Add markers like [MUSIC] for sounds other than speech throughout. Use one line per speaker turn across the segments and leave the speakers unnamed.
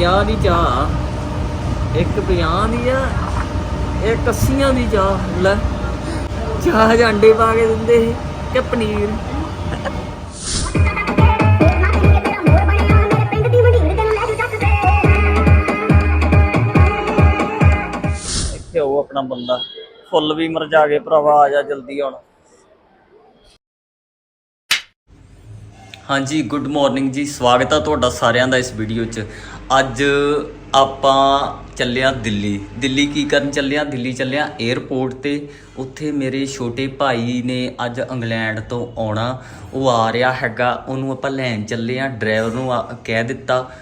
50 ਦੀ ਚਾਹ ਇੱਕ 50 ਦੀ ਆ ਇੱਕ 80 ਦੀ ਚਾਹ। ਲੈ ਚਾਹ ਅੰਡੇ ਪਾ ਕੇ ਦਿੰਦੇ ਸੀ ਕਿ ਪਨੀਰ? ਇੱਥੇ ਉਹ ਆਪਣਾ ਬੰਦਾ। ਫੁੱਲ ਵੀ ਮਰਜਾ ਗਏ ਭਰਾਵਾ ਆ ਜਾ ਜਲਦੀ ਹੁਣ ਹਾਂਜੀ ਗੁੱਡ ਮਾਰਨਿੰਗ ਜੀ। ਸਵਾਗਤ ਹੈ ਤੁਹਾਡਾ ਸਾਰਿਆਂ ਦਾ ਇਸ ਵੀਡੀਓ 'ਚ। ਅੱਜ ਆਪਾਂ ਚੱਲਿਆ ਦਿੱਲੀ। ਦਿੱਲੀ ਕੀ ਕਰਨ ਚੱਲਿਆ ਦਿੱਲੀ ਚੱਲਿਆ 에ਅਰਪੋਰਟ ਤੇ। ਉੱਥੇ ਮੇਰੇ ਛੋਟੇ ਭਾਈ ਨੇ ਅੱਜ ਇੰਗਲੈਂਡ ਤੋਂ ਆਉਣਾ। ਉਹ ਆ ਰਿਹਾ ਹੈਗਾ। ਉਹਨੂੰ ਆਪਾਂ ਲੈਣ ਚੱਲੇ ਆ ਡਰਾਈਵਰ ਨੂੰ ਆ- ਕਹਿ ਦਿੱਤਾ।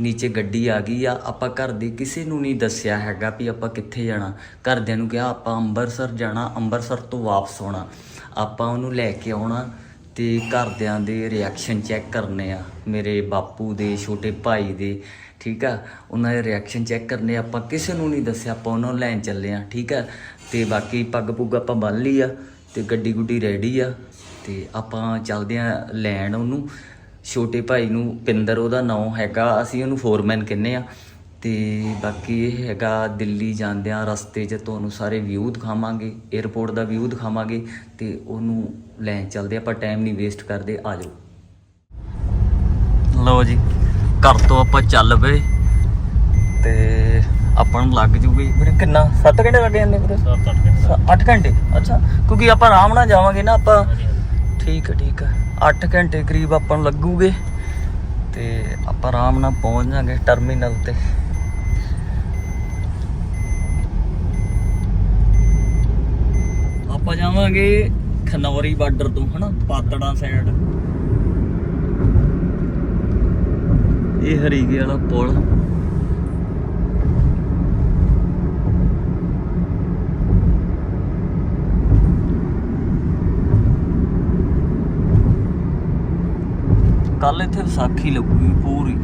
ਨੀਚੇ ਗੱਡੀ ਆ ਗਈ ਆ। ਆਪਾਂ ਘਰ ਦੇ ਕਿਸੇ ਨੂੰ ਨਹੀਂ ਦੱਸਿਆ ਹੈਗਾ ਵੀ ਆਪਾਂ ਕਿੱਥੇ ਜਾਣਾ। ਘਰਦਿਆਂ ਨੂੰ ਕਿਹਾ, ਆਪਾਂ ਅੰਮ੍ਰਿਤਸਰ ਜਾਣਾ। ਅੰਮ੍ਰਿਤਸਰ ਤੋਂ ਵਾਪਸ ਆਉਣਾ। ਆਪਾਂ ਉਹਨੂੰ ਲੈ ਕੇ ਆਉਣਾ ਤੇ ਘਰਦਿਆਂ ਦੇ ਰਿਐਕਸ਼ਨ ਚੈੱਕ ਕਰਨੇ ਆ। ਮੇਰੇ ਬਾਪੂ ਦੇ, ਛੋਟੇ ਭਾਈ ਦੇ। ਠੀਕ ਆ? ਉਹਨਾਂ ਦੇ ਰਿਐਕਸ਼ਨ ਚੈੱਕ ਕਰਨੇ, ਆਪਾਂ ਕਿਸੇ ਨੂੰ ਨਹੀਂ ਦੱਸਿਆ, ਆਪਾਂ ਉਹਨਾਂ ਨੂੰ ਲੈਣ ਚੱਲੇ ਆ, ਠੀਕ ਆ? ਤੇ ਬਾਕੀ ਪੱਗ ਪੁੱਗ ਆਪਾਂ ਬੰਨ ਲਈ ਆ, ਤੇ ਗੱਡੀ ਗੁੱਡੀ ਰੈਡੀ ਆ, ਤੇ ਆਪਾਂ ਚੱਲਦੇ ਆ ਲੈਣ ਉਹਨੂੰ। ਛੋਟੇ ਭਾਈ ਨੂੰ, ਪਿੰਦਰ ਉਹਦਾ ਨਾਮ ਹੈਗਾ, ਅਸੀਂ ਉਹਨੂੰ ਫੋਰਮੈਨ ਕਹਿੰਦੇ ਆ। ਤੇ ਬਾਕੀ ਇਹ ਹੈਗਾ, ਦਿੱਲੀ ਜਾਂਦਿਆਂ ਰਸਤੇ 'ਚ ਤੁਹਾਨੂੰ ਸਾਰੇ ਵਿਊ ਦਿਖਾਵਾਂਗੇ 에어ਪੋਰਟ ਦਾ ਵਿਊ ਦਿਖਾਵਾਂਗੇ, ਤੇ ਉਹਨੂੰ ਲੈਣ ਚੱਲਦੇ ਆਪਾਂ ਟਾਈਮ ਨਹੀਂ ਵੇਸਟ ਕਰਦੇ, ਆ ਜਾਓ। ਲਓ ਜੀ। ਘਰ ਤੋਂ ਆਪਾਂ ਚੱਲ ਪਏ। ਤੇ ਆਪਾਂ ਨੂੰ ਲੱਗ ਜੂਗੀ ਵੀਰੇ ਕਿੰਨਾ? 7 ਘੰਟੇ ਲੱਗ ਜਾਂਦੇ ਵੀਰੇ? 8 ਘੰਟੇ ਅੱਛਾ ਕਿਉਂਕਿ ਆਪਾਂ ਆਰਾਮ ਨਾਲ ਜਾਵਾਂਗੇ ਨਾ ਆਪਾਂ। ਠੀਕ ਹੈ ਠੀਕ ਹੈ। 8 ਘੰਟੇ ਕਰੀਬ ਆਪਾਂ ਨੂੰ ਲੱਗੂਗੇ। ਤੇ ਆਪਾਂ ਆਰਾਮ ਨਾਲ ਪਹੁੰਚ ਜਾਾਂਗੇ ਟਰਮੀਨਲ ਤੇ। ਆਪਾਂ ਜਾਵਾਂਗੇ ਖਨੌਰੀ ਬਾਰਡਰ ਤੋਂ ਹਨਾ? ਪਾਤੜਾ ਸਾਈਡ ਇਹ ਹਰੀਕੇ ਵਾਲਾ ਪੁਲ ਕੱਲ ਇੱਥੇ ਵਿਸਾਖੀ ਲੱਗੂਗੀ ਪੂਰੀ।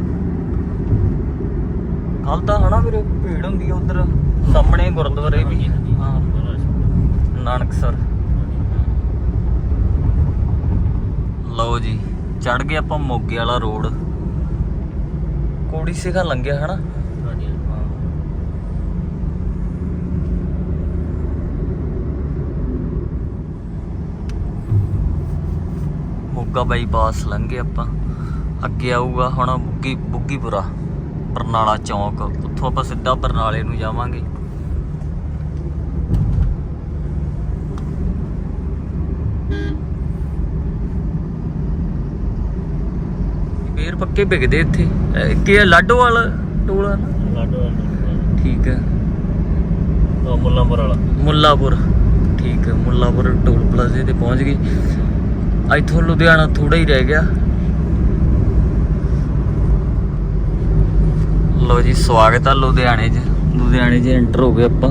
ਕੱਲ ਤਾਂ ਹਨਾ ਵੀਰੇ ਭੀੜ ਹੁੰਦੀ ਆ ਉਧਰ ਸਾਹਮਣੇ ਗੁਰਦੁਆਰੇ ਵੀ। ਹਾਂ। ਨਾਨਕਸਰ। ਲਓ ਜੀ ਚੜ ਗਏ ਆਪਾਂ ਮੋਗੇ ਵਾਲਾ ਰੋਡ। ਕੋੜੀ ਸਿਖਾ ਲੰਘਿਆ ਹਨਾ? ਮੋਗਾ ਬਾਈਪਾਸ ਲੰਘੇ ਆਪਾਂ। ਅੱਗੇ ਆਊਗਾ ਹੁਣ ਬੁੱਗੀ ਬੁੱਗੀਪੁਰਾ ਬਰਨਾਲਾ ਚੌਂਕ। ਉੱਥੋਂ ਆਪਾਂ ਸਿੱਧਾ ਬਰਨਾਲੇ ਨੂੰ ਜਾਵਾਂਗੇ ਫੇਰ ਪੱਕੇ ਵਿਕਦੇ ਇੱਥੇ? ਇਹ ਕੀ ਹੈ ਲਾਡੋਵਾਲ ਟੋਲਾ ਨਾ ਠੀਕ ਹੈ
ਮੁੱਲਾਂਪੁਰ ਵਾਲਾ।
ਮੁੱਲਾਪੁਰ। ਠੀਕ ਹੈ ਮੁੱਲਾਪੁਰ ਟੋਲ ਪਲਾਜ਼ੇ ਤੇ ਪਹੁੰਚ ਗਏ। ਇੱਥੋਂ ਲੁਧਿਆਣਾ ਥੋੜਾ ਹੀ ਰਹਿ ਗਿਆ। ਲੋ ਜੀ ਸਵਾਗਤ ਆ ਲੁਧਿਆਣੇ 'ਚ। ਲੁਧਿਆਣੇ 'ਚ ਐਂਟਰ ਹੋ ਗਏ ਆਪਾਂ।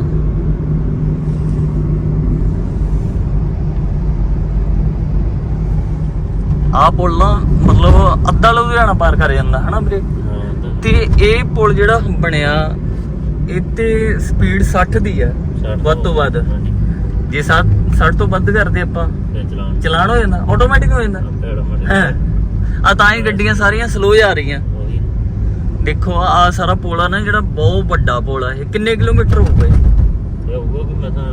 ਆਹ ਪੁਲ ਨਾ ਮਤਲਬ ਅੱਧਾ ਲੁਧਿਆਣਾ ਪਾਰ ਕਰ ਜਾਂਦਾ ਹਨਾ ਵੀਰੇ? ਤੇ ਇਹ ਪੁਲ ਜਿਹੜਾ ਬਣਿਆ ਇਹ ਤੇ ਸਪੀਡ 60 ਦੀ ਆ ਵੱਧ ਤੋਂ ਵੱਧ। ਜੇ 60 ਤੋਂ ਵੱਧ ਕਰਦੇ ਆਪਾਂ
ਚਲਾਨ।
ਹੋ ਜਾਂਦਾ ਆਟੋਮੈਟਿਕ ਹੋ ਜਾਂਦਾ। ਹੈ ਆ ਤਾਂ ਹੀ ਗੱਡੀਆਂ ਸਾਰੀਆਂ ਸਲੋ ਜਾ ਰਹੀਆਂ। ਦੇਖੋ ਆ ਸਾਰਾ ਪੁਲ ਆ ਨਾ ਜਿਹੜਾ ਬਹੁਤ ਵੱਡਾ ਪੁਲ ਆ ਇਹ ਕਿੰਨੇ ਕਿਲੋਮੀਟਰ ਹੋਊਗਾ ਇਹ?
ਇਹ ਹੋਊਗਾ ਕਿ ਮੈਂ ਤਾਂ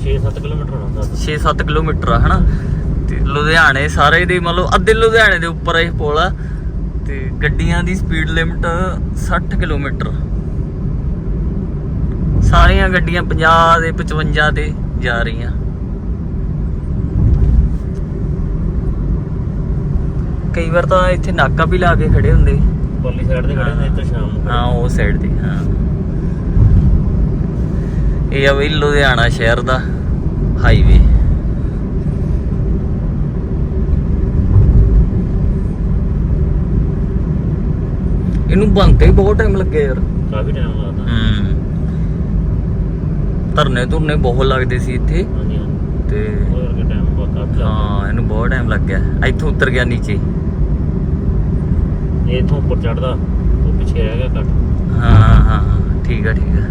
6-7 ਕਿਲੋਮੀਟਰ ਹੋਣਾ
6-7 ਕਿਲੋਮੀਟਰ ਆ ਹਨਾ? ਤੇ ਲੁਧਿਆਣੇ ਸਾਰੇ ਦੇ ਮਤਲਬ ਅੱਧੇ ਲੁਧਿਆਣੇ ਦੇ ਉੱਪਰ ਇਹ ਪੁਲ। ਆ ਤੇ ਗੱਡੀਆਂ ਦੀ ਸਪੀਡ ਲਿਮਟ 60 ਕਿਲੋਮੀਟਰ। ਸਾਰੀਆਂ ਗੱਡੀਆਂ 50 ਦੇ 55 ਤੇ ਜਾ ਰਹੀਆਂ। ਕਈ ਵਾਰ ਤਾਂ ਇੱਥੇ ਨਾਕਾ ਵੀ ਲਾ ਕੇ ਖੜੇ ਹੁੰਦੇ।
ਪਰਲੀ ਸਾਈਡ ਤੇ ਖੜੇ ਨੇ ਇੱਧਰ ਸ਼ਾਮ ਨੂੰ
ਹਾਂ ਉਹ ਸਾਈਡ ਤੇ ਹਾਂ। ਇਹ ਆ ਵੀ ਲੁਧਿਆਣਾ ਸ਼ਹਿਰ ਦਾ ਹਾਈਵੇ ਇਹਨੂੰ ਬਣਤੇ ਹੀ ਬਹੁਤ ਟਾਈਮ ਲੱਗਿਆ ਯਾਰ।
ਕਾਫੀ ਟਾਈਮ ਲੱਗਦਾ।
ਹੂੰ। ਧਰਨੇ ਧੁਰਨੇ ਬਹੁਤ ਲੱਗਦੇ ਸੀ ਇੱਥੇ।
ਹਾਂਜੀ
ਤੇ
ਹੋਰ ਕਿ ਟਾਈਮ ਬਹੁਤ ਕਾਫੀ
ਹਾਂ ਇਹਨੂੰ ਬਹੁਤ ਟਾਈਮ ਲੱਗ ਗਿਆ। ਇੱਥੋਂ ਉਤਰ ਗਿਆ ਨੀਚੇ।
ਇਹ ਇਥੋਂ ਉੱਪਰ ਚੜਦਾ ਉਹ ਪਿੱਛੇ ਰਹਿ ਗਿਆ ਕੱਟ
ਹਾਂ ਹਾਂ ਹਾਂ। ਠੀਕ ਆ ਠੀਕ ਆ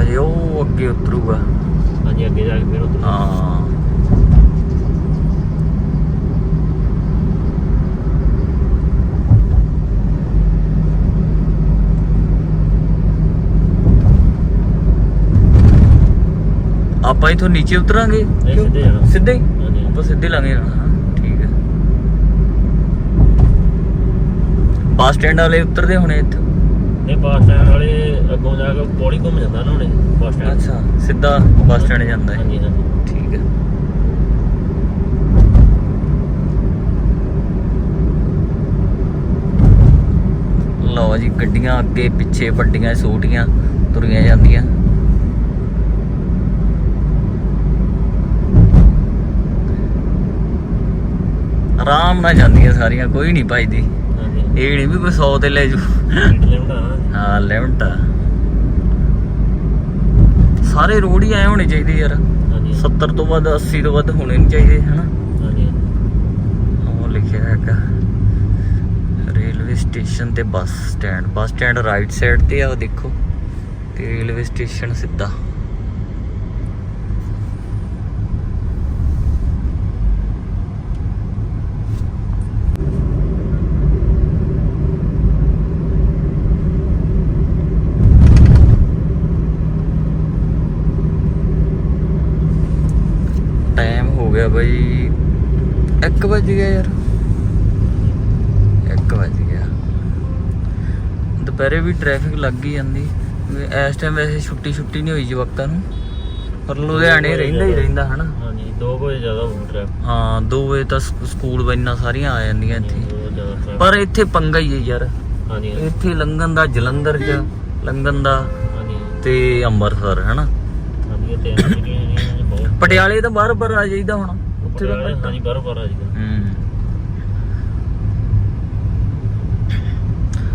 ਅਜੇ ਉਹ ਅੱਗੇ ਉਤਰੂਗਾ
ਹਾਂਜੀ ਅੱਗੇ ਜਾ ਕੇ ਫਿਰ ਉੱਧਰ
ਹਾਂ ਆਪਾਂ ਇਥੋਂ ਨੀਚੇ ਉਤਰਾਂਗੇ?
ਸਿੱਧੇ ਜਾਣਾ।
ਸਿੱਧੇ? ਹੀ
ਹਾਂਜੀ।
ਆਪਾਂ ਸਿੱਧੇ ਲਾਂਗੇ ਜਾਣਾ। ਹਾਂ ਠੀਕ ਹੈ। ਬੱਸ ਸਟੈਂਡ ਵਾਲੇ ਉਤਰਦੇ ਹੋਣੇ ਇੱਥੇ?
ਇਹ ਬੱਸ ਸਟੈਂਡ ਵਾਲੇ ਅੱਗੋਂ ਜਾ ਕੇ ਪੌੜੀ ਘੁੰਮ ਜਾਂਦਾ ਨਾ ਹੁਣੇ ਬੱਸ ਸਟੈਂਡ।
ਅੱਛਾ ਸਿੱਧਾ ਬੱਸ ਸਟੈਂਡ ਜਾਂਦਾ ਹੈ
ਹਾਂਜੀ ਹਾਂਜੀ।
ਠੀਕ ਹੈ। ਲਓ ਜੀ ਗੱਡੀਆਂ ਅੱਗੇ ਪਿੱਛੇ ਵੱਡੀਆਂ ਛੋਟੀਆਂ ਤੁਰੀਆਂ ਜਾਂਦੀਆਂ। ਆਰਾਮ ਨਾਲ ਜਾਂਦੀਆਂ ਸਾਰੀਆਂ ਕੋਈ ਨਹੀਂ ਭਜਦੀ। ਇਹ ਨਹੀਂ ਵੀ ਕੋਈ 100 ਤੇ ਲੈ ਜੂ ਹਾਂ ਲਿਮਟ ਆ। ਸਾਰੇ ਰੋਡ ਹੀ ਐ ਹੋਣੇ ਚਾਹੀਦੇ ਯਾਰ।
ਹਾਂਜੀ।
70 ਤੋਂ ਵੱਧ 80 ਤੋਂ ਵੱਧ ਹੋਣੇ ਨਹੀਂ ਚਾਹੀਦੇ ਹਨਾ? ਉਹ ਲਿਖਿਆ ਹੈਗਾ। ਰੇਲਵੇ ਸਟੇਸ਼ਨ ਤੇ bus stand. Bus stand right side ਤੇ ਆ ਉਹ ਦੇਖੋ। ਤੇ ਰੇਲਵੇ ਸਟੇਸ਼ਨ ਸਿੱਧਾ ਟਾਈਮ ਹੋ ਗਿਆ ਬਈ। 1 ਵਜ ਗਿਆ ਯਾਰ। 1 ਵਜ ਗਿਆ। ਦੁਪਹਿਰੇ ਵੀ ਟ੍ਰੈਫਿਕ ਲੱਗ ਹੀ ਜਾਂਦੀ। ਇਸ ਟਾਈਮ ਵੈਸੇ ਛੁੱਟੀ ਛੁੱਟੀ ਨਹੀਂ ਹੋਈ ਜਵਾਕਾਂ ਨੂੰ। ਪਰ ਲੁਧਿਆਣੇ ਰਹਿੰਦਾ ਹੀ ਰਹਿੰਦਾ ਹਨਾ?
ਹਾਂਜੀ 2 ਵਜੇ ਜ਼ਿਆਦਾ ਹੋਊ ਟ੍ਰੈਫਿਕ
ਹਾਂ 2 ਵਜੇ ਤਾਂ ਸਕ- ਸਕੂਲ ਵੈਨਾਂ ਸਾਰੀਆਂ ਆ ਜਾਂਦੀਆਂ ਇੱਥੇ। ਪਰ ਇੱਥੇ ਪੰਗਾ ਹੀ ਹੈ ਯਾਰ।
ਹਾਂਜੀ
ਇੱਥੇ ਲੰਘਣ ਦਾ ਜਲੰਧਰ ਚ ਲੰਘਣ ਦਾ ਤੇ ਅੰਮ੍ਰਿਤਸਰ ਹਨਾ?
ਹਾਂਜੀ ਇਹ
ਪਟਿਆਲੇ ਤਾਂ ਬਾਹਰ ਬਾਹਰ ਆ ਜਾਈਦਾ ਹੁਣ ਉੱਥੇ ਤਾਂ
ਪਟਿਆਲੇ। ਹਾਂਜੀ ਬਾਹਰੋਂ ਬਾਹਰ ਆ ਜੀ
ਹੂੰ।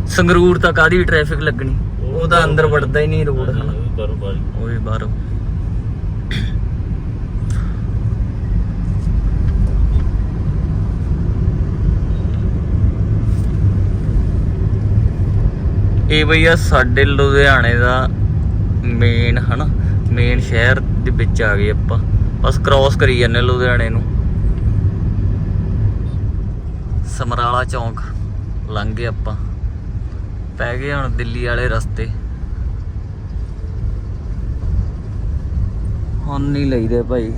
ਸੰਗਰੂਰ ਤਾਂ ਕਾਦੀ ਟ੍ਰੈਫਿਕ ਲੱਗਣੀ? ਉਹ ਤਾਂ ਅੰਦਰ ਵੜਦਾ ਹੀ ਨਹੀਂ ਰੋਡ ਹਨਾ।
ਬਾਹਰੋਂ ਬਾਹਰ ਹੀ।
ਉਹ ਵੀ ਬਾਹਰੋਂ। ਇਹ ਭਈਆ ਸਾਡੇ ਲੁਧਿਆਣੇ ਦਾ ਮੇਨ ਹਨਾ ਮੇਨ ਸ਼ਹਿਰ ਦੇ ਵਿੱਚ ਆ ਗਏ ਆਪਾਂ। ਬਸ ਕ੍ਰਾਸ ਕਰੀ ਜਾਂਦੇ ਲੁਧਿਆਣੇ ਨੂੰ। ਸਮਰਾਲਾ ਚੌਂਕ ਲੰਘ ਗਏ ਆਪਾਂ। ਪੈ ਗਏ ਹੁਣ ਦਿੱਲੀ ਵਾਲੇ ਰਸਤੇ। ਹੁਣ ਨਹੀਂ ਲਈਦੇ ਭਾਈ।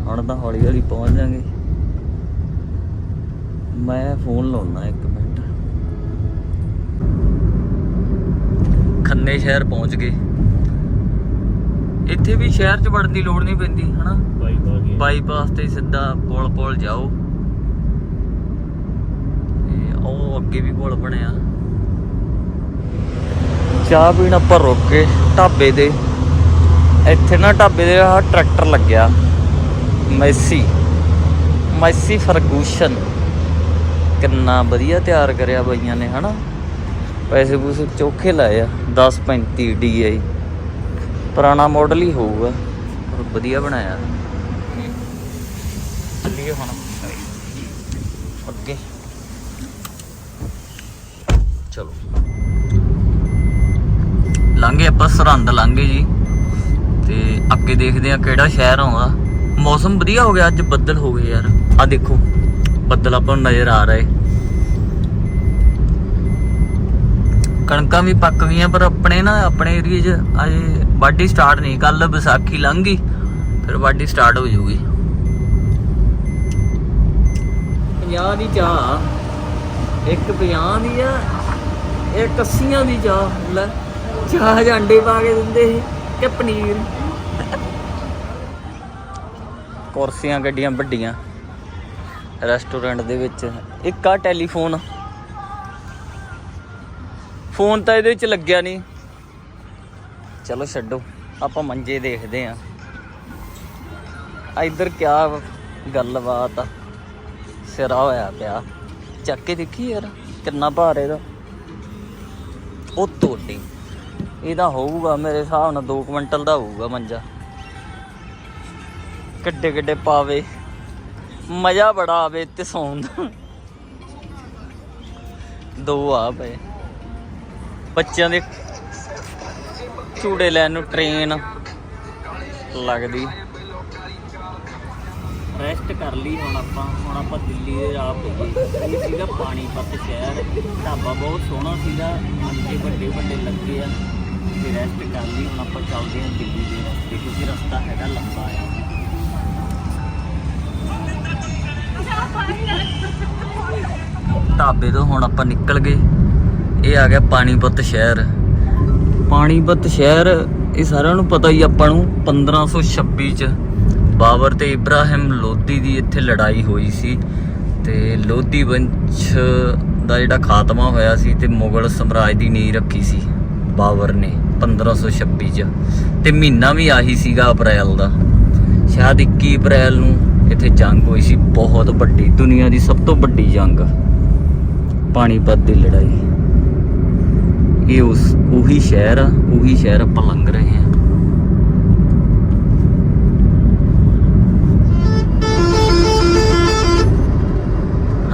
ਹੁਣ ਤਾਂ ਹੌਲੀ ਹੌਲੀ ਪਹੁੰਚ ਜਾਾਂਗੇ। ਮੈਂ ਫੋਨ ਲਾਉਣਾ ਇੱਕ ਮਿੰਟ। ਖੰਨੇ ਸ਼ਹਿਰ ਪਹੁੰਚ ਗਏ। ਇੱਥੇ ਵੀ ਸ਼ਹਿਰ 'ਚ ਵੜਨ ਦੀ ਲੋੜ ਨਹੀਂ ਪੈਂਦੀ ਹਨਾ?
ਗਈ ਹੈ।
ਬਾਈਪਾਸ ਤੇ ਸਿੱਧਾ ਪੁਲ ਪੁਲ ਜਾਓ। ਤੇ ਉਹ ਅੱਗੇ ਵੀ ਪੁਲ ਬਣਿਆ। ਚਾਹ ਪੀਣ ਆਪਾਂ ਰੁਕ ਕੇ ਢਾਬੇ ਦੇ। ਇੱਥੇ ਨਾ ਢਾਬੇ ਦੇ ਆਹ ਟਰੈਕਟਰ ਲੱਗਿਆ। ਮੈਸੀ ਮੈਸੀ ਫਰਗੂਸ਼ਨ ਕਿੰਨਾ ਵਧੀਆ ਤਿਆਰ ਕਰਿਆ ਬਈਆਂ ਨੇ ਹਨਾ? ਪੈਸੇ ਪੂਸੇ ਚੋਖੇ ਲਾਏ ਆ। 1035 DI ਪੁਰਾਣਾ ਮਾਡਲ ਹੀ ਹੋਊਗਾ। ਪਰ ਵਧੀਆ ਬਣਾਇਆ। ਚੱਲੀਏ ਹੁਣ। ਅੱਗੇ। ਚਲੋ। ਲੰਘੇ ਆਪਾਂ, ਸਰਹੰਦ ਲੰਘੇ ਜੀ। ਤੇ ਅੱਗੇ ਦੇਖਦੇ ਆ ਕਿਹੜਾ ਸ਼ਹਿਰ ਆਉਂਦਾ। ਮੌਸਮ ਵਧੀਆ ਹੋ ਗਿਆ, ਅੱਜ ਬੱਦਲ ਹੋ ਗਏ ਯਾਰ। ਆ ਦੇਖੋ, ਬੱਦਲ ਆਪਾਂ ਨੂੰ ਨਜ਼ਰ ਆ ਰਹੇ। ਕਣਕਾਂ ਵੀ ਪੱਕ ਗਈਆਂ, ਪਰ ਆਪਣੇ ਨਾ, ਆਪਣੇ ਏਰੀਏ 'ਚ ਅਜੇ ਵਾਢੀ ਸਟਾਰਟ ਨਹੀਂ ਕੱਲ ਵਿਸਾਖੀ ਲੰਘ ਗਈ ਫਿਰ ਵਾਢੀ ਸਟਾਰਟ ਹੋ ਜੂਗੀ 50 ਦੀ ਚਾਹ ਇੱਕ 50 ਦੀ ਆ ਇੱਕ 80 ਦੀ ਚਾਹ। ਲੈ ਚਾਹ ਪਾ ਕੇ ਦਿੰਦੇ ਸੀ ਕਿ ਪਨੀਰ। ਕੁਰਸੀਆਂ ਗੱਡੀਆਂ ਵੱਡੀਆਂ। ਰੈਸਟੋਰੈਂਟ ਦੇ ਵਿੱਚ ਇੱਕ ਆ ਟੈਲੀਫੋਨ। ਫੋਨ ਤਾਂ ਇਹਦੇ ਵਿੱਚ ਲੱਗਿਆ ਨਹੀਂ। ਚਲੋ ਛੱਡੋ, ਆਪਾਂ ਮੰਜੇ ਦੇਖਦੇ ਆ। ਇੱਧਰ ਕਿਆ ਗੱਲਬਾਤ ਆ? ਸਿਰਾ ਹੋਇਆ ਪਿਆ। ਚੱਕ ਕੇ ਦੇਖੀ ਯਾਰ, ਕਿੰਨਾ ਭਾਰ ਇਹਦਾ। ਉਹ ਤੋੜੀ ਇਹਦਾ ਹੋਊਗਾ ਮੇਰੇ ਹਿਸਾਬ ਨਾਲ 2 ਕੁਇੰਟਲ ਦਾ ਹੋਊਗਾ ਮੰਜਾ। ਕਿੱਡੇ ਕਿੱਡੇ ਪਾਵੇ। ਮਜ਼ਾ ਬੜਾ ਆਵੇ ਤੇ ਸੌਣ ਦਾ। ਦੋ ਆ ਪਏ। ਬੱਚਿਆਂ ਦੇ ਝੂੜੇ ਲੈਣ ਨੂੰ ਟ੍ਰੇਨ ਲੱਗਦੀ। ਰੈਸਟ ਕਰ ਲਈ ਹੁਣ ਆਪਾਂ ਹੁਣ ਆਪਾਂ ਦਿੱਲੀ ਦੇ ਰਾਹ ਪਈਏ ਇਹ ਸੀਗਾ ਪਾਣੀਪਤ ਸ਼ਹਿਰ। ਢਾਬਾ ਬਹੁਤ ਸੋਹਣਾ ਸੀਗਾ ਮੰਜੇ ਵੱਡੇ ਵੱਡੇ ਲੱਗੇ ਆ। ਇੱਥੇ ਰੈਸਟ ਕਰ ਲਈ ਹੁਣ ਆਪਾਂ ਚੱਲਦੇ ਹਾਂ ਦਿੱਲੀ ਦੇ ਰਸਤੇ ਕਿਉਂਕਿ ਰਸਤਾ ਹੈਗਾ ਲੰਬਾ ਆ। ਢਾਬੇ ਤੋਂ ਹੁਣ ਆਪਾਂ ਨਿਕਲ ਗਏ। ਇਹ ਆ ਗਿਆ ਪਾਣੀਪਤ ਸ਼ਹਿਰ। ਪਾਣੀਪਤ ਸ਼ਹਿਰ, ਇਹ ਸਾਰਿਆਂ ਨੂੰ ਪਤਾ ਹੀ ਆਪਾਂ ਨੂੰ 1526 ਚ ਬਾਬਰ ਤੇ ਇਬਰਾਹਿਮ ਲੋਧੀ ਦੀ ਇੱਥੇ ਲੜਾਈ ਹੋਈ ਸੀ ਤੇ ਲੋਧੀ ਵੰਸ਼ ਦਾ ਜਿਹੜਾ ਖਾਤਮਾ ਹੋਇਆ ਸੀ ਤੇ ਮੁਗਲ ਸਮਰਾਜ ਦੀ ਨੀਂਹ ਰੱਖੀ ਸੀ ਬਾਬਰ ਨੇ 1526 ਚ ਤੇ ਮਹੀਨਾ ਵੀ ਆਹੀ ਸੀਗਾ ਅਪ੍ਰੈਲ ਦਾ। ਸ਼ਾਇਦ 21 ਅਪ੍ਰੈਲ ਨੂੰ ਇੱਥੇ ਜੰਗ ਹੋਈ ਸੀ, ਬਹੁਤ ਵੱਡੀ, ਦੁਨੀਆ ਦੀ ਸਭ ਤੋਂ ਵੱਡੀ ਜੰਗ, ਪਾਣੀਪਤ ਦੀ ਲੜਾਈ। ਇਹ ਉਸ, ਉਹੀ ਸ਼ਹਿਰ ਆ, ਉਹੀ ਸ਼ਹਿਰ ਆਪਾਂ ਲੰਘ ਰਹੇ ਹਾਂ।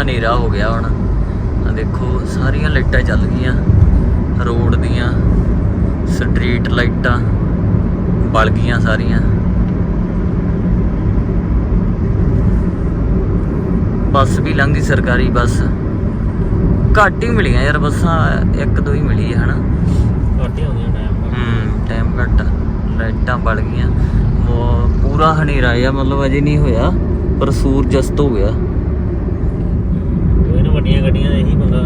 ਹਨੇਰਾ ਹੋ ਗਿਆ ਹੁਣ। ਆ ਦੇਖੋ, ਸਾਰੀਆਂ ਲਾਈਟਾਂ ਚੱਲ ਗਈਆਂ। ਰੋਡ ਦੀਆਂ, ਸਟਰੀਟ ਲਾਈਟਾਂ, ਬਲ ਗਈਆਂ ਸਾਰੀਆਂ। ਬੱਸ ਵੀ ਲੰਘਦੀ ਸਰਕਾਰੀ ਬੱਸ। ਘੱਟ ਹੀ ਮਿਲੀਆਂ ਯਾਰ ਬੱਸਾਂ ਇੱਕ ਦੋ ਹੀ ਮਿਲੀ ਹੈ ਹਨਾ?
ਘੱਟ ਹੀ ਆਉਂਦੀਆਂ ਟਾਈਮ
ਹੂੰ ਟਾਈਮ ਘੱਟ। ਲਾਈਟਾਂ ਬਲ ਗਈਆਂ। ਉਹ ਪੂਰਾ ਹਨੇਰਾ ਆ ਮਤਲਬ ਅਜੇ ਨਹੀਂ ਹੋਇਆ ਪਰ ਸੂਰਜ ਅਸਤ ਹੋ ਗਿਆ।
ਇਹਨਾਂ ਵੱਡੀਆਂ ਗੱਡੀਆਂ ਦਾ ਇਹੀ ਪੰਗਾ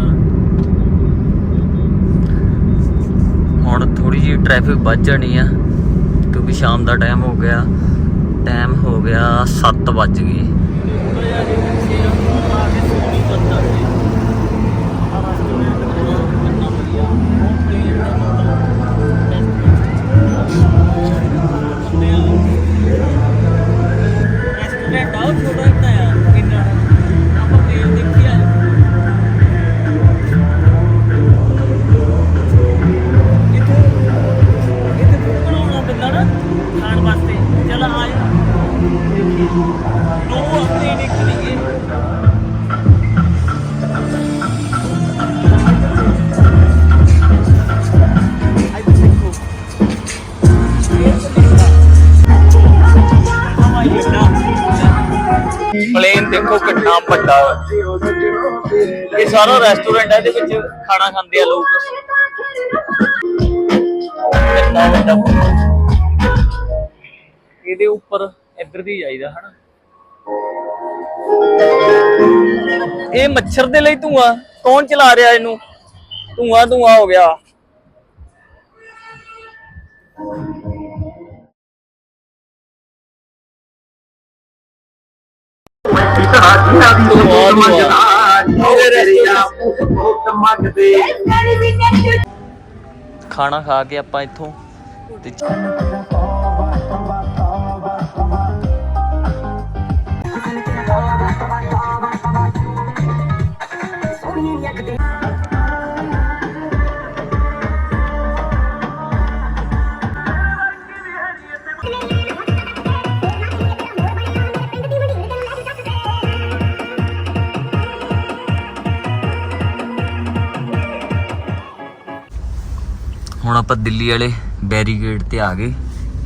ਹੁਣ ਥੋੜੀ ਜਿਹੀ ਟ੍ਰੈਫਿਕ ਵੱਧ ਜਾਣੀ ਆ ਕਿਉਂਕਿ ਸ਼ਾਮ ਦਾ ਟਾਈਮ ਹੋ ਗਿਆ। ਟਾਈਮ ਹੋ ਗਿਆ 7 ਵੱਜ ਗਏ। ਸਾਰਾ ਰੈਸਟੋਰੈਂਟ ਹੈ ਇਹਦੇ ਵਿੱਚ ਖਾਣਾ ਖਾਂਦੇ ਆ ਲੋਕ। ਕਿੰਨਾ ਵੱਡਾ ਇਹਦੇ ਉੱਪਰ ਇੱਧਰ ਦੀ ਜਾਈਦਾ, ਹਨਾ? ਇਹ ਮੱਛਰ ਦੇ ਲਈ ਧੂਆਂ। ਕੌਣ ਚਲਾ ਰਿਹਾ ਇਹਨੂੰ? ਧੂਆਂ ਧੂਆਂ ਹੋ ਗਿਆ। ਖਾਣਾ ਖਾ ਕੇ ਆਪਾਂ ਇੱਥੋਂ ਤੇ ਆਪਾਂ ਦਿੱਲੀ ਵਾਲੇ ਬੈਰੀਗੇਡ ਤੇ ਆ ਗਏ।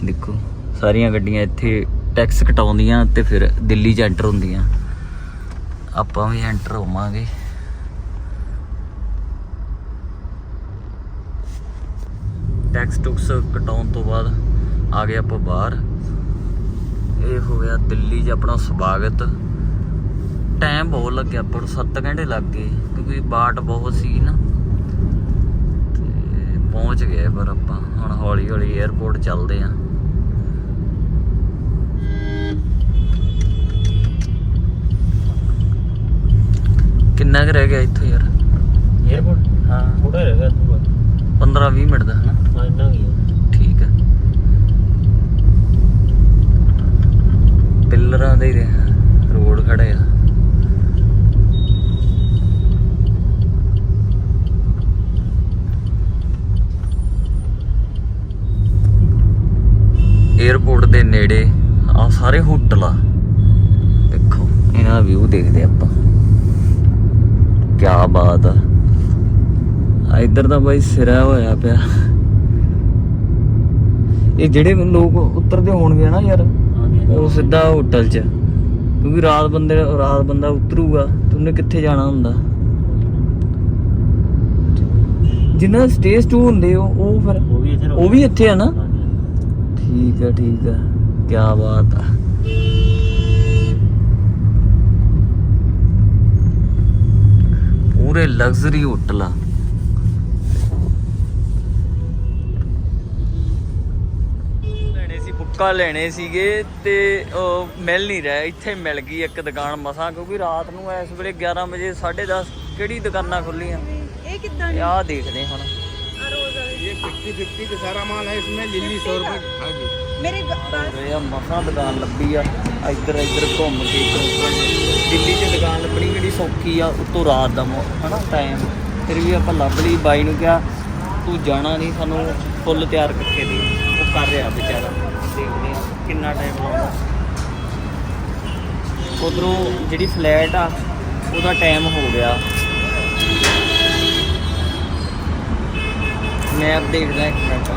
ਦੇਖੋ, ਸਾਰੀਆਂ ਗੱਡੀਆਂ ਇੱਥੇ ਟੈਕਸ ਕਟਾਉਂਦੀਆਂ ਤੇ ਫਿਰ ਦਿੱਲੀ 'ਚ ਐਂਟਰ ਹੁੰਦੀਆਂ। ਆਪਾਂ ਵੀ ਐਂਟਰ ਹੋਵਾਂਗੇ। ਟੈਕਸ ਟੁਕਸ ਕਟਾਉਣ ਤੋਂ ਬਾਅਦ ਆ ਗਏ ਆਪਾਂ ਬਾਹਰ। ਇਹ ਹੋ ਗਿਆ ਦਿੱਲੀ 'ਚ ਆਪਣਾ ਸਵਾਗਤ। ਟਾਈਮ ਬਹੁਤ ਲੱਗਿਆ, ਆਪਾਂ ਨੂੰ 7 ਘੰਟੇ ਲੱਗ ਗਏ, ਕਿਉਂਕਿ ਬਾਟ ਬਹੁਤ ਸੀ ਨਾ। ਪਹੁੰਚ ਗਏ ਪਰ ਆਪਾਂ ਹੁਣ ਹੌਲੀ ਹੌਲੀ 에어ਪੋਰਟ ਚੱਲਦੇ ਆਂ। ਕਿੰਨਾ ਕੁ ਰਹਿ ਗਿਆ ਇੱਥੇ ਯਾਰ?
에어ਪੋਰਟ
ਹਾਂ।
ਥੋੜਾ ਰਹਿ ਗਿਆ ਤੂੰ
15 20 ਮਿੰਟ ਦਾ ਹਨਾ?
ਹਾਂ ਇੰਨਾ ਹੀ
ਠੀਕ ਹੈ ਪਿੱਲਰਾਂ ਦੇ ਰਿਹਾ ਰੋਡ ਖੜਿਆ 에어ਪੋਰਟ ਦੇ ਨੇੜੇ ਆ ਸਾਰੇ ਹੋਟਲ ਆ। ਦੇਖੋ ਇਹਨਾਂ ਦਾ ਵਿਊ ਦੇਖਦੇ ਆਪਾਂ। ਕੀ ਬਾਤ ਆ। ਆ ਇੱਧਰ ਤਾਂ ਬਾਈ ਸਿਰਾ ਹੋਇਆ ਪਿਆ। ਇਹ ਜਿਹੜੇ ਲੋਕ ਉਤਰਦੇ ਹੋਣਗੇ ਨਾ ਯਾਰ ਉਹ ਸਿੱਧਾ ਹੋਟਲ 'ਚ। ਕਿਉਂਕਿ ਰਾਤ ਬੰਦੇ ਰਾਤ ਬੰਦਾ ਉਤਰੂਗਾ ਤੇ ਉਹਨੇ ਕਿੱਥੇ ਜਾਣਾ ਹੁੰਦਾ? ਜਿਨ੍ਹਾਂ ਸਟੇਜ 2 ਹੁੰਦੇ ਉਹ ਉਹ ਫਿਰ
ਉਹ ਵੀ ਇੱਥੇ
ਆ ਨਾ? ਠੀਕ ਹੈ ਠੀਕ ਹੈ। ਕੀ ਬਾਤ ਆ। ਪੂਰੇ ਲਗਜ਼ਰੀ ਹੋਟਲ ਆ। ਲੈਣੇ ਸੀ ਬੁੱਕਾ ਲੈਣੇ ਸੀਗੇ ਤੇ ਉਹ ਮਿਲ ਨਹੀਂ ਰਿਹਾ। ਇੱਥੇ ਮਿਲ ਗਈ ਇੱਕ ਦੁਕਾਨ ਮਸਾਂ ਕਿਉਂਕਿ ਰਾਤ ਨੂੰ ਇਸ ਵੇਲੇ 11 ਵਜੇ 10:30 ਕਿਹੜੀ ਦੁਕਾਨਾਂ ਖੁੱਲੀਆਂ
ਇਹ ਕਿੱਦਾਂ
ਆਹ ਦੇਖਦੇ ਹੁਣ।
ਆ
ये फिफ्टी फिफ्टी का सारा माल है इसमें लिल्ली सौ रुपये हाँ जी
ਮੇਰੇ ਗ- ਬਸ
ਇਹ ਆ ਮਸਾਂ ਦੁਕਾਨ ਲੱਭੀ ਆ ਇੱਧਰ ਇੱਧਰ ਘੁੰਮ ਕੇ ਇੱਧਰ ਉੱਧਰ। ਦਿੱਲੀ 'ਚ ਦੁਕਾਨ ਲੱਭਣੀ ਕਿਹੜੀ ਸੌਖੀ ਆ ਉੱਤੋਂ ਰਾਤ ਦਾ ਮੌ- ਹਨਾ ਟਾਈਮ ਫਿਰ ਵੀ ਆਪਾਂ ਲੱਭ ਲਈ ਬਾਈ ਨੂੰ ਕਿਹਾ ਤੂੰ ਜਾਣਾ ਨਹੀਂ ਸਾਨੂੰ ਫੁੱਲ ਤਿਆਰ ਕਰਕੇ ਦੇ ਉਹ ਕਰ ਰਿਹਾ ਵਿਚਾਰਾ ਦੇਖਦੇ ਆ ਕਿੰਨਾ ਟਾਈਮ ਲਾਉਂਦਾ ਉਧਰੋਂ ਜਿਹੜੀ ਫਲੈਟ ਆ ਉਹਦਾ ਟਾਈਮ ਹੋ ਗਿਆ ਮੈਪ ਦੇਖਦਾ ਇੱਕ ਮਿੰਟ।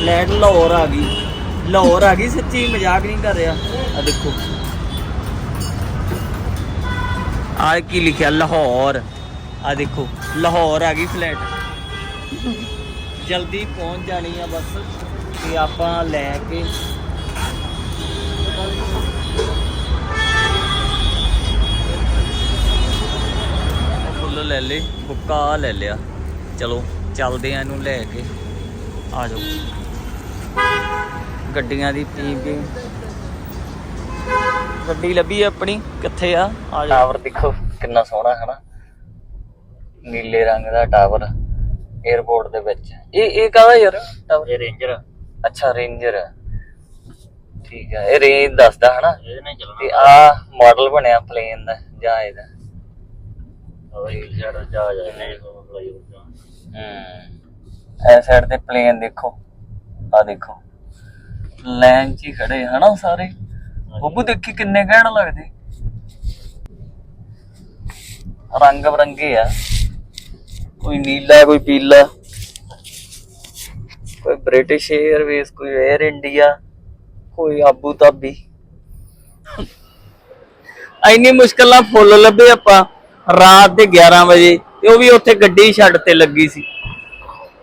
ਫਲੈਟ ਲਾਹੌਰ ਆ ਗਈ। ਲਾਹੌਰ ਆ ਗਈ, ਸੱਚੀ ਮਜ਼ਾਕ ਨਹੀਂ ਕਰ ਰਿਹਾ। ਆ ਦੇਖੋ। ਆ ਕੀ ਲਿਖਿਆ? ਲਾਹੌਰ। ਆ ਦੇਖੋ। ਲਾਹੌਰ ਆ ਗਈ ਫਲੈਟ ਜਲਦੀ ਪਹੁੰਚ ਜਾਣੀ ਆ ਬਸ, ਤੇ ਆਪਾਂ ਲੈ ਕੇ ਫੁੱਲ ਲੈ ਲੇ ਬੁੱਕਾ ਲੈ ਲਿਆ। ਚਲੋ। ਚੱਲਦੇ ਆ ਇਹਨੂੰ ਲੈ ਕੇ। ਆ ਜਾਓ। ਗੱਡੀਆਂ ਦੀ ਪੀ ਪੀ ਗੱਡੀ ਲੱਭੀ ਆ ਆਪਣੀ। ਕਿੱਥੇ ਆ? ਆ ਜਾ ਟਾਵਰ ਦੇਖੋ ਕਿੰਨਾ ਸੋਹਣਾ ਹੈ ਨਾ ਨੀਲੇ ਰੰਗ ਦਾ ਟਾਵਰ 에어ਪੋਰਟ ਦੇ ਵਿੱਚ। ਇਹ ਇਹ ਕਾਹਦਾ ਯਾਰ? ਟਾਵਰ
ਇਹ ਰੇਂਜਰ
ਅੱਛਾ ਰੇਂਜਰ ਠੀਕ ਹੈ ਇਹ ਰੇਂਜ ਦੱਸਦਾ ਹਨਾ?
ਇਹਦੇ ਨਾਲ ਹੀ ਚੱਲਣਾ।
ਤੇ ਆ ਮਾਡਲ ਬਣਿਆ ਪਲੇਨ ਦਾ ਜਹਾਜ਼ ਦਾ
ਉਹ ਹਿਲ ਸਾਈਡ ਜਾ ਜਾ ਨੇ ਫਲਾਈ ਉੱਤੇ
ਹੂੰ ਐ ਸਾਈਡ ਤੇ ਪਲੇਨ ਦੇਖੋ। ਆ ਦੇਖੋ। ਲਾਈਨ 'ਚ ਹੀ ਖੜੇ ਹਨਾ ਸਾਰੇ? ਬੱਬੂ ਦੇਖੀ ਕਿੰਨੇ ਕਹਿਣ ਲੱਗਦੇ? ਰੰਗ ਬਰੰਗੇ ਆ। ਕੋਈ ਨੀਲਾ ਕੋਈ ਪੀਲਾ। ਕੋਈ ਬ੍ਰਿਟਿਸ਼ 에ਅਰਵੇਜ਼ ਕੋਈ 에ਅਰ ਇੰਡੀਆ ਕੋਈ ਆਬੂ ਧਾਬੀ ਇੰਨੀ ਮੁਸ਼ਕਲ ਫੁੱਲ ਲੱਭੇ ਆਪਾਂ। ਰਾਤ ਦੇ 11 ਵਜੇ ਤੇ ਉਹ ਵੀ ਉੱਥੇ ਗੱਡੀ ਛੱਡ ਤੇ ਲੱਗੀ ਸੀ।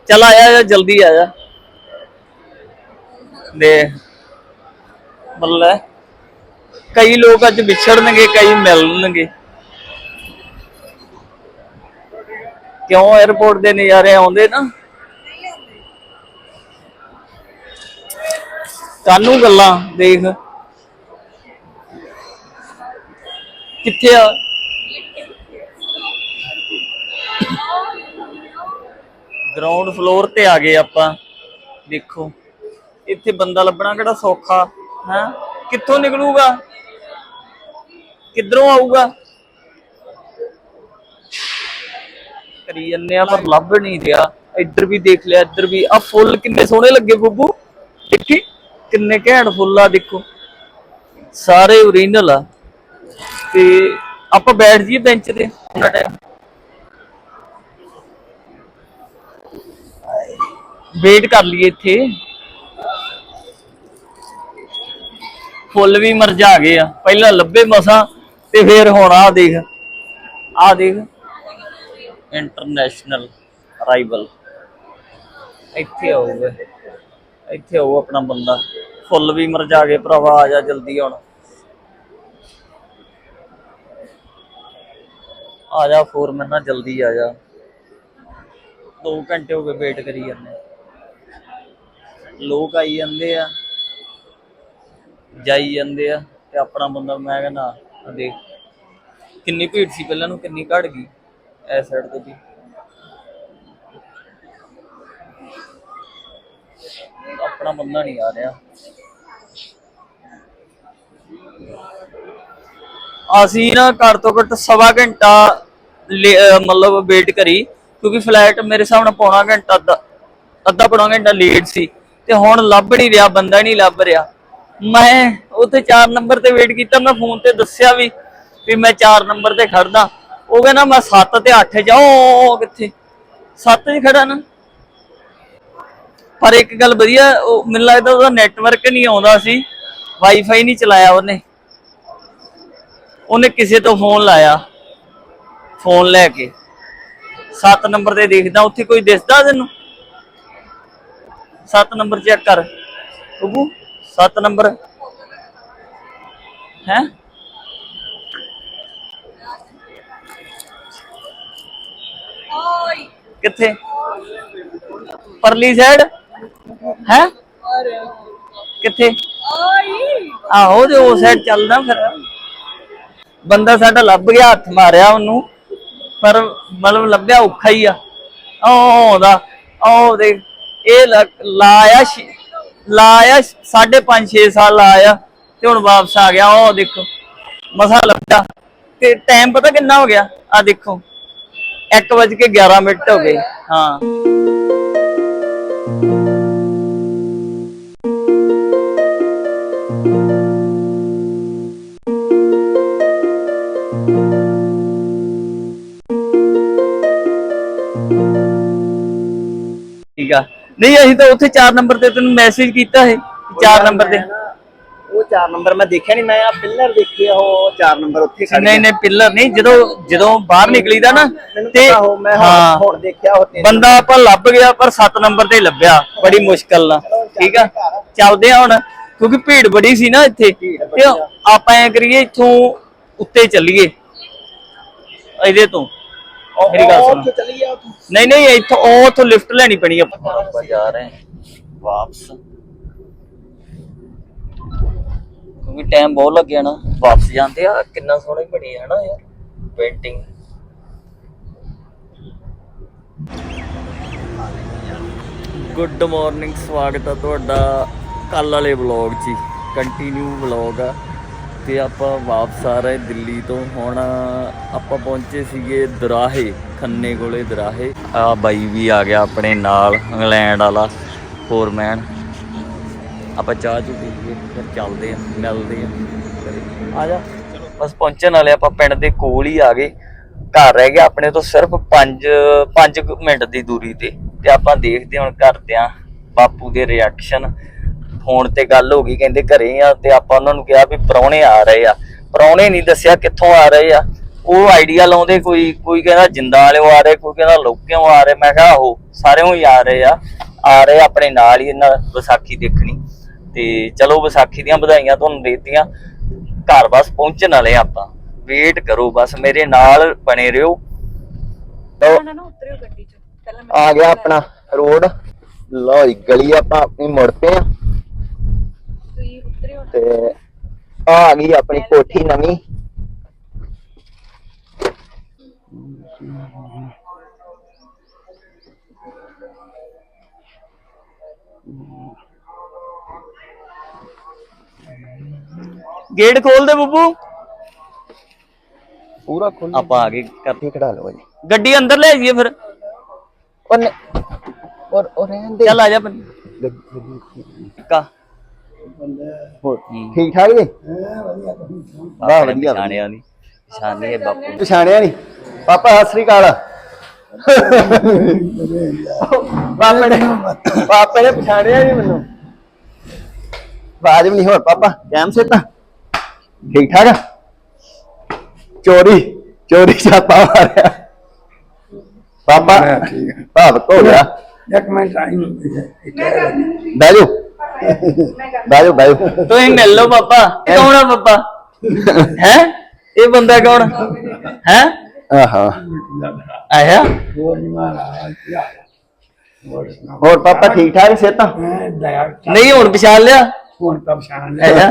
ਚਲ ਆਇਆ ਜਾ ਜਲਦੀ ਆ ਜਾ ਦੇ ਬੱਲੇ ਕਈ ਲੋਕ ਅੱਜ ਵਿਛੜਨਗੇ, ਕਈ ਮਿਲਣਗੇ। ਕਿਉਂ 에어ਪੋਰਟ ਦੇ ਨਜ਼ਾਰੇ ਆਉਂਦੇ ਨਾ? ਕਾਨੂੰ ਗੱਲਾਂ, ਦੇਖ। ਕਿੱਥੇ ਆ? ਗਰਾਊਂਡ ਫਲੋਰ ਤੇ ਆ ਗਏ ਆਪਾਂ। ਦੇਖੋ, ਇੱਥੇ ਬੰਦਾ ਲੱਭਣਾ ਕਿਹੜਾ ਸੌਖਾ, ਹੈ? ਕਿੱਥੋਂ ਨਿਕਲੂਗਾ? ਕਿੱਧਰੋਂ ਆਊਗਾ? ਕਰੀ ਜੰਨੇ ਆ, ਪਰ ਲੱਭ ਨਹੀਂ ਰਿਹਾ। ਇੱਧਰ ਵੀ ਦੇਖ ਲਿਆ, ਇੱਧਰ ਵੀ। ਆ ਫੁੱਲ ਕਿੰਨੇ ਸੋਹਣੇ ਲੱਗੇ ਬੱਬੂ ਦੇਖੀ, ਕਿੰਨੇ ਘੈਂਟ ਫੁੱਲ ਆ, ਦੇਖੋ। ਸਾਰੇ ਓਰੀਜਨਲ ਆ। ਤੇ ਆਪਾਂ ਬੈਠ ਜੀਏ ਬੈਂਚ ਤੇ। ਥੋੜਾ ਟਾਈਮ ਵੇਟ ਕਰ ਲਈਏ ਇੱਥੇ। ਫੁੱਲ ਵੀ ਮਰਝਾ ਗਏ ਆ। ਪਹਿਲਾਂ ਲੱਭੇ ਮਸਾਂ ਤੇ ਫੇਰ ਹੁਣ ਆ ਦੇਖ। ਆ ਦੇਖ। ਇੰਟਰਨੈਸ਼ਨਲ ਅਰਾਈਵਲ ਇੱਥੇ ਆਊਗਾ। ਇੱਥੇ ਆਊ ਆਪਣਾ ਬੰਦਾ। ਫੁੱਲ ਵੀ ਮਰਝਾ ਗਏ ਭਰਾਵਾ, ਆ ਜਾ ਜਲਦੀ ਹੁਣ। ਆ ਜਾ ਫੋਰਮੈਨ ਨਾਲ ਜਲਦੀ ਆ ਜਾ। 2 ਘੰਟੇ ਹੋ ਗਏ ਵੇਟ ਕਰੀ ਜਾਂਦੇ। ਲੋਕ ਆਈ ਜਾਂਦੇ ਆ, ਜਾਈ ਜਾਂਦੇ ਆ ਤੇ ਆਪਣਾ ਬੰਦਾ ਮੈਂ ਕਹਿੰਦਾ ਆ ਦੇਖ, ਕਿੰਨੀ ਭੀੜ ਸੀ ਪਹਿਲਾਂ ਨੂੰ, ਕਿੰਨੀ ਘਟ ਗਈ ਐ ਸਾਈਡ ਤੇ ਵੀ। ਆਪਣਾ ਬੰਦਾ ਨਹੀਂ ਆ ਰਿਹਾ। ਅਸੀਂ ਨਾ ਘੱਟ ਤੋਂ ਘੱਟ ਸਵਾ ਘੰਟਾ ਮਤਲਬ ਵੇਟ ਕਰੀ, ਕਿਉਂਕਿ ਫਲਾਈਟ ਮੇਰੇ ਹਿਸਾਬ ਨਾਲ ਪੌਣਾ ਘੰਟਾ, ਅੱਧਾ ਅੱਧਾ ਪੌਣਾ ਘੰਟਾ ਲੇਟ ਸੀ। ਤੇ ਹੁਣ ਲੱਭ ਨਹੀਂ ਰਿਹਾ, ਬੰਦਾ ਨਹੀਂ ਲੱਭ ਰਿਹਾ। ਮੈਂ ਉੱਥੇ 4 ਨੰਬਰ ਤੇ ਵੇਟ ਕੀਤਾ, ਮੈਂ ਫੋਨ ਤੇ ਦੱਸਿਆ ਵੀ ਵੀ ਮੈਂ 4 ਨੰਬਰ ਤੇ ਖੜਦਾ ਉਹ ਕਹਿੰਦਾ, ਮੈਂ 7 ਤੇ 8 ਜਾਓ ਕਿੱਥੇ? 7 ਹੀ ਖੜਾ ਨਾ। ਪਰ ਇੱਕ ਗੱਲ ਵਧੀਆ, ਉਹ ਮੈਨੂੰ ਲੱਗਦਾ ਉਹਦਾ ਨੈਟਵਰਕ ਨਹੀਂ ਆਉਂਦਾ ਸੀ ਵਾਈਫਾਈ ਨਹੀਂ ਚਲਾਇਆ ਉਹਨੇ। ਉਹਨੇ ਕਿਸੇ ਤੋਂ ਫੋਨ ਲਾਇਆ ਫੋਨ ਲੈ ਕੇ। 7 ਨੰਬਰ ਤੇ ਦੇਖਦਾ, ਉੱਥੇ ਕੋਈ ਦਿਸਦਾ ਤੈਨੂੰ? 7 ਨੰਬਰ ਚੈੱਕ ਕਰ। ਬੱਬੂ 7 ਨੰਬਰ। ਹੈ? ਕਿੱਥੇ? ਪਰਲੀ ਸਾਈਡ ਹੈ? ਕਿੱਥੇ? ਆਹੋ ਜੇ ਉਹ ਸਾਈਡ ਚੱਲਦਾ ਫਿਰ। ਬੰਦਾ ਸਾਡਾ ਲੱਭ ਗਿਆ, ਹੱਥ ਮਾਰਿਆ ਉਹਨੂੰ। ਪਰ ਮਤਲਬ ਲੱਭਿਆ ਔਖਾ ਹੀ ਆ। ਉਹ ਆਉਂਦਾ ਉਹ ਦੇਖ। ਇਹ ਲ- ਲਾਇਆ ਛੇ- ਲਾਇਆ 5.5 6 ਸਾਲ ਲਾਇਆ ਤੇ ਹੁਣ ਵਾਪਸ ਆ ਗਿਆ। ਉਹ ਦੇਖੋ, ਮਸਾ ਲੱਭਦਾ ਤੇ ਟਾਈਮ ਪਤਾ ਕਿੰਨਾ ਹੋ ਗਿਆ? ਆ ਦੇਖੋ 1 ਵਜ ਕੇ 11 ਮਿੰਟ ਹੋ ਗਏ। ਹਾਂ। ਠੀਕ ਆ। ਨਹੀਂ ਅਸੀਂ ਤਾਂ ਉੱਥੇ 4 ਨੰਬਰ ਤੇ ਤੈਨੂੰ ਮੈਸੇਜ ਕੀਤਾ ਹੈ 4 ਨੰਬਰ ਤੇ।
ਉਹ 4 ਨੰਬਰ ਮੈਂ ਦੇਖਿਆ ਨਹੀਂ ਮੈਂ ਆ ਪਿੱਲਰ ਦੇਖੇ ਆ ਉਹ 4 ਨੰਬਰ ਉੱਥੇ ਖੜੇ
ਨਹੀਂ ਨਹੀਂ ਪਿੱਲਰ ਨਹੀਂ ਜਦੋਂ ਜਦੋਂ ਬਾਹਰ ਨਿਕਲੀਦਾ ਨਾ ਤੇ
ਮੈਂ
ਹਾਂ।
ਹੁਣ ਦੇਖਿਆ ਉਹ
ਬੰਦਾ ਆਪਾਂ ਲੱਭ ਗਿਆ ਪਰ 7 ਨੰਬਰ ਤੇ ਲੱਭਿਆ ਬੜੀ ਮੁਸ਼ਕਲ ਨਾਲ। ਠੀਕ ਆ? ਚੱਲਦੇ ਆ ਹੁਣ ਕਿਉਂਕਿ ਭੀੜ ਬੜੀ ਸੀ ਨਾ ਇੱਥੇ। ਤੇ ਆਪਾਂ ਐ ਕਰੀਏ ਇੱਥੋਂ ਉੱਤੇ ਚੱਲੀਏ ਇਹਦੇ ਤੋਂ। ਮੇਰੀ ਗੱਲ ਸੁਣ। ਨਹੀਂ ਨਹੀਂ ਇੱਥੋਂ ਉਹ ਉੱਥੋਂ ਲਿਫਟ ਲੈਣੀ ਪੈਣੀ ਆਪਾਂ ਆਪਾਂ ਜਾ ਰਹੇ ਹਾਂ। ਵਾਪਸ। ਕਿਉਂਕਿ ਟਾਈਮ ਬਹੁਤ ਲੱਗਿਆ ਨਾ। ਵਾਪਸ ਜਾਂਦੇ ਆ ਕਿੰਨਾ ਸੋਹਣੀ ਬਣੀ ਹੈ ਨਾ ਯਾਰ ਪੇਂਟਿੰਗ ਗੁੱਡ ਮਾਰਨਿੰਗ ਸਵਾਗਤ ਹੈ ਤੁਹਾਡਾ ਕੱਲ ਵਾਲੇ ਵਲੌਗ 'ਚ ਕੰਟੀਨਿਊ ਵਲੌਗ ਆ। ਤੇ ਆਪਾਂ ਵਾਪਸ ਆ ਰਹੇ ਦਿੱਲੀ ਤੋਂ। ਹੁਣ ਆਪਾਂ ਪਹੁੰਚੇ ਸੀਗੇ ਦਰਾਹੇ, ਖੰਨੇ ਕੋਲੇ ਦਰਾਹੇ। ਆ ਬਾਈ ਵੀ ਆ ਗਿਆ ਆਪਣੇ ਨਾਲ, ਇੰਗਲੈਂਡ ਵਾਲਾ ਫੋਰਮੈਨ ਆਪਾਂ ਚਾਹ ਚੁ ਪੀ ਕੇ ਫਿਰ ਚੱਲਦੇ ਆ, ਮਿਲਦੇ ਆ। ਆ ਜਾ। ਬਸ ਪਹੁੰਚਣ ਵਾਲੇ ਆਪਾਂ ਪਿੰਡ ਦੇ ਕੋਲ ਹੀ ਆ ਗਏ। ਘਰ ਰਹਿ ਗਿਆ ਆਪਣੇ ਤੋਂ ਸਿਰਫ 5 5 ਮਿੰਟ ਦੀ ਦੂਰੀ ਤੇ। ਤੇ ਆਪਾਂ ਦੇਖਦੇ ਹੁਣ ਘਰਦਿਆਂ ਬਾਪੂ ਦੇ ਰਿਐਕਸ਼ਨ ਫੋਨ ਤੇ ਗੱਲ ਹੋ ਗਈ ਕਹਿੰਦੇ ਘਰੇ ਆ ਤੇ ਆਪਾਂ ਉਹਨਾਂ ਨੂੰ ਕਿਹਾ ਵੀ ਪ੍ਰਾਹੁਣੇ ਆ ਰਹੇ ਆ। ਪ੍ਰਾਹੁਣੇ ਨਹੀਂ ਦੱਸਿਆ ਕਿੱਥੋਂ ਆ ਰਹੇ ਆ। ਉਹ ਆਈਡੀਆ ਲਾਉਂਦੇ ਕੋਈ ਕੋਈ ਕਹਿੰਦਾ ਜਿੰਦਾ ਵਾਲਿਓ ਆ ਰਹੇ ਕੋਈ ਕਹਿੰਦਾ ਲੋਕਿਓ ਆ ਰਹੇ। ਮੈਂ ਕਿਹਾ ਉਹ ਸਾਰਿਆਂ ਹੀ ਆ ਰਹੇ ਆ। ਆ ਰਹੇ ਆਪਣੇ ਨਾਲ ਹੀ ਇਹਨਾਂ ਵਿਸਾਖੀ ਦੇਖਣੀ। ਤੇ ਚਲੋ ਵਿਸਾਖੀ ਦੀਆਂ ਵਧਾਈਆਂ ਤੁਹਾਨੂੰ ਦੇਤੀਆਂ। ਘਰ ਬਸ ਪਹੁੰਚਣ ਵਾਲੇ ਆਪਾਂ। ਵੇਟ ਕਰੋ ਬਸ ਮੇਰੇ ਨਾਲ ਬਣੇ ਰਹੋ
ਨਾ ਨਾ ਉਤਰਿਓ ਗੱਡੀ ਚ। ਪਹਿਲਾਂ ਮੈਂ
ਆ ਗਿਆ ਆਪਣਾ ਰੋਡ। ਲਓ ਜੀ ਗਲੀ ਆਪਾਂ ਆਪਣੀ ਮੁੜ ਪਏ ਆ। ਤੇ ਆ ਆ ਗਈ ਆਪਣੀ ਕੋਠੀ ਨਵੀਂ।
ਗੇਟ ਖੋਲ ਦੇ ਬੱਬੂ।
ਪੂਰਾ ਖੁੱਲ
ਆਪਾਂ ਆ ਗਏ
ਇੱਥੇ ਖੜਾ ਲਓ ਜੀ
ਗੱਡੀ ਅੰਦਰ ਲੈ ਜਾਈਏ ਫਿਰ।
ਉਹਨੇ ਔਰ ਉਹ ਰਹਿਣ ਦੇ।
ਚੱਲ ਆ ਜਾ ਕਾ
ਠੀਕ ਠਾਕ ਜੀ? ਵਾਹ ਵਧੀਆ
ਪਛਾਣਿਆ ਨਹੀਂ ਪਛਾਣੇ ਬਾਪੂ।
ਪਛਾਣਿਆ ਨਹੀਂ ਪਾਪਾ ਸਤਿ ਸ੍ਰੀ ਅਕਾਲ। ਨੇ ਪਾਪੇ ਨੇ ਪਛਾਣਿਆ ਨਹੀਂ ਮੈਨੂੰ। ਆਵਾਜ਼ ਨਹੀਂ ਹੋਰ ਪਾਪਾ ਕੈਮ ਸੇ ਤਾਂ। ਠੀਕ ਠਾਕ ਚੋਰੀ ਚੋਰੀ ਛਾਪਾ ਮਾਰਿਆ। ਪਾਪਾ ਠੀਕ ਭਾਵਕ ਗਿਆ।
ਇੱਕ
ਮਿੰਟ ਆਈ ਮੈਂ ਕਰ ਬਾਜੋ ਬਾਜੋ
ਤੁਸੀਂ ਮਿਲ ਲਓ ਪਾਪਾ ਇਹ ਕੌਣ ਆ ਪਾਪਾ ਹੈ ਇਹ ਬੰਦਾ ਕੌਣ ਹੈ
ਆਹਾ
ਆਇਆ
ਹੋਰ ਪਾਪਾ ਠੀਕ ਠਾਕ ਸਿਹਤਾਂ
ਨਹੀਂ ਹੁਣ ਪਛਾਣ ਲਿਆ
ਹੁਣ ਤਾਂ ਪਛਾਣ
ਲਿਆ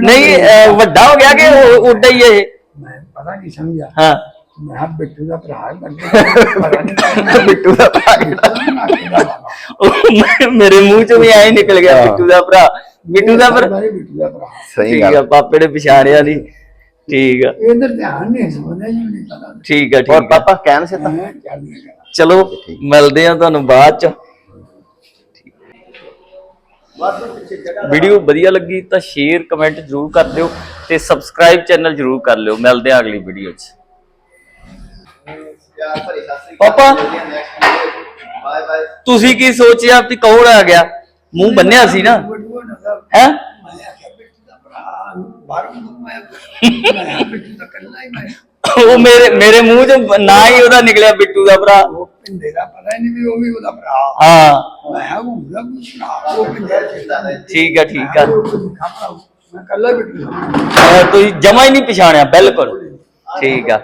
ਨਹੀਂ ਵੱਡਾ ਹੋ ਗਿਆ ਕਿ ਉੱਡਾ ਹੀ ਇਹ
ਮੈਂ ਪਤਾ ਨਹੀਂ ਸਮਝਿਆ
ਹਾਂ
ਮੈਂ ਕਿਹਾ
ਬਿੱਟੂ ਦਾ ਭਰਾ
ਹੈ ਮੈਨੂੰ [LAUGHS] ਪਤਾ ਨਹੀਂ
ਲੱਗਦਾ।
ਬਿੱਟੂ ਦਾ ਭਰਾ
ਕਿਹੜਾ?
ਬਿੱਟੂ ਨਾ
ਕਿਹੜਾ
ਵਾ। ਉਹ
ਮੇਰੇ ਕਹਿਣ ਸੇ
ਚਲੋ ਮਿਲਦੇ ਆ ਤੁਹਾਨੂੰ ਬਾਅਦ ਚ। ਵੀਡੀਓ ਵਧੀਆ ਲੱਗੀ ਤਾਂ ਸ਼ੇਅਰ ਕਮੈਂਟ ਜ਼ਰੂਰ ਕਰ ਦਿਓ ਤੇ ਸਬਸਕ੍ਰਾਈਬ ਚੈਨਲ ਜ਼ਰੂਰ ਕਰ ਲਿਓ। ਮਿਲਦੇ ਆ ਅਗਲੀ ਵੀਡੀਓ 'ਚ। ਪਾਪਾ, ਤੁਸੀਂ ਕੀ ਸੋਚਿਆ ਵੀ ਕੌਣ ਆ ਗਿਆ? ਮੂੰਹ ਬੰਨਿਆ ਸੀ ਨਾ। ਹੈ? ਉਹ ਮੇਰੇ ਮੇਰੇ ਮੂੰਹ ਚ ਨਾ ਹੀ ਉਹਦਾ ਨਿਕਲਿਆ ਬਿੱਟੂ ਦਾ ਭਰਾ।
ਉਹ ਪਿੰਡੇ ਦਾ ਪਤਾ ਨਹੀਂ ਵੀ ਉਹ ਵੀ ਉਹਦਾ ਭਰਾ
ਹਾਂ।
ਮੈਂ ਉਹ ਲੱਗ ਸੁਣਾ ਉਹ ਪਿੰਡੇ ਚਿੰਤਾ
ਠੀਕ ਆ ਠੀਕ ਆ।
ਮੈਂ ਕੱਲਾ
ਬਿੱਟੂ ਤੁਸੀਂ ਜਮਾ ਹੀ ਨਹੀਂ ਪਛਾਣਿਆ, ਬਿਲਕੁਲ। ਠੀਕ ਆ।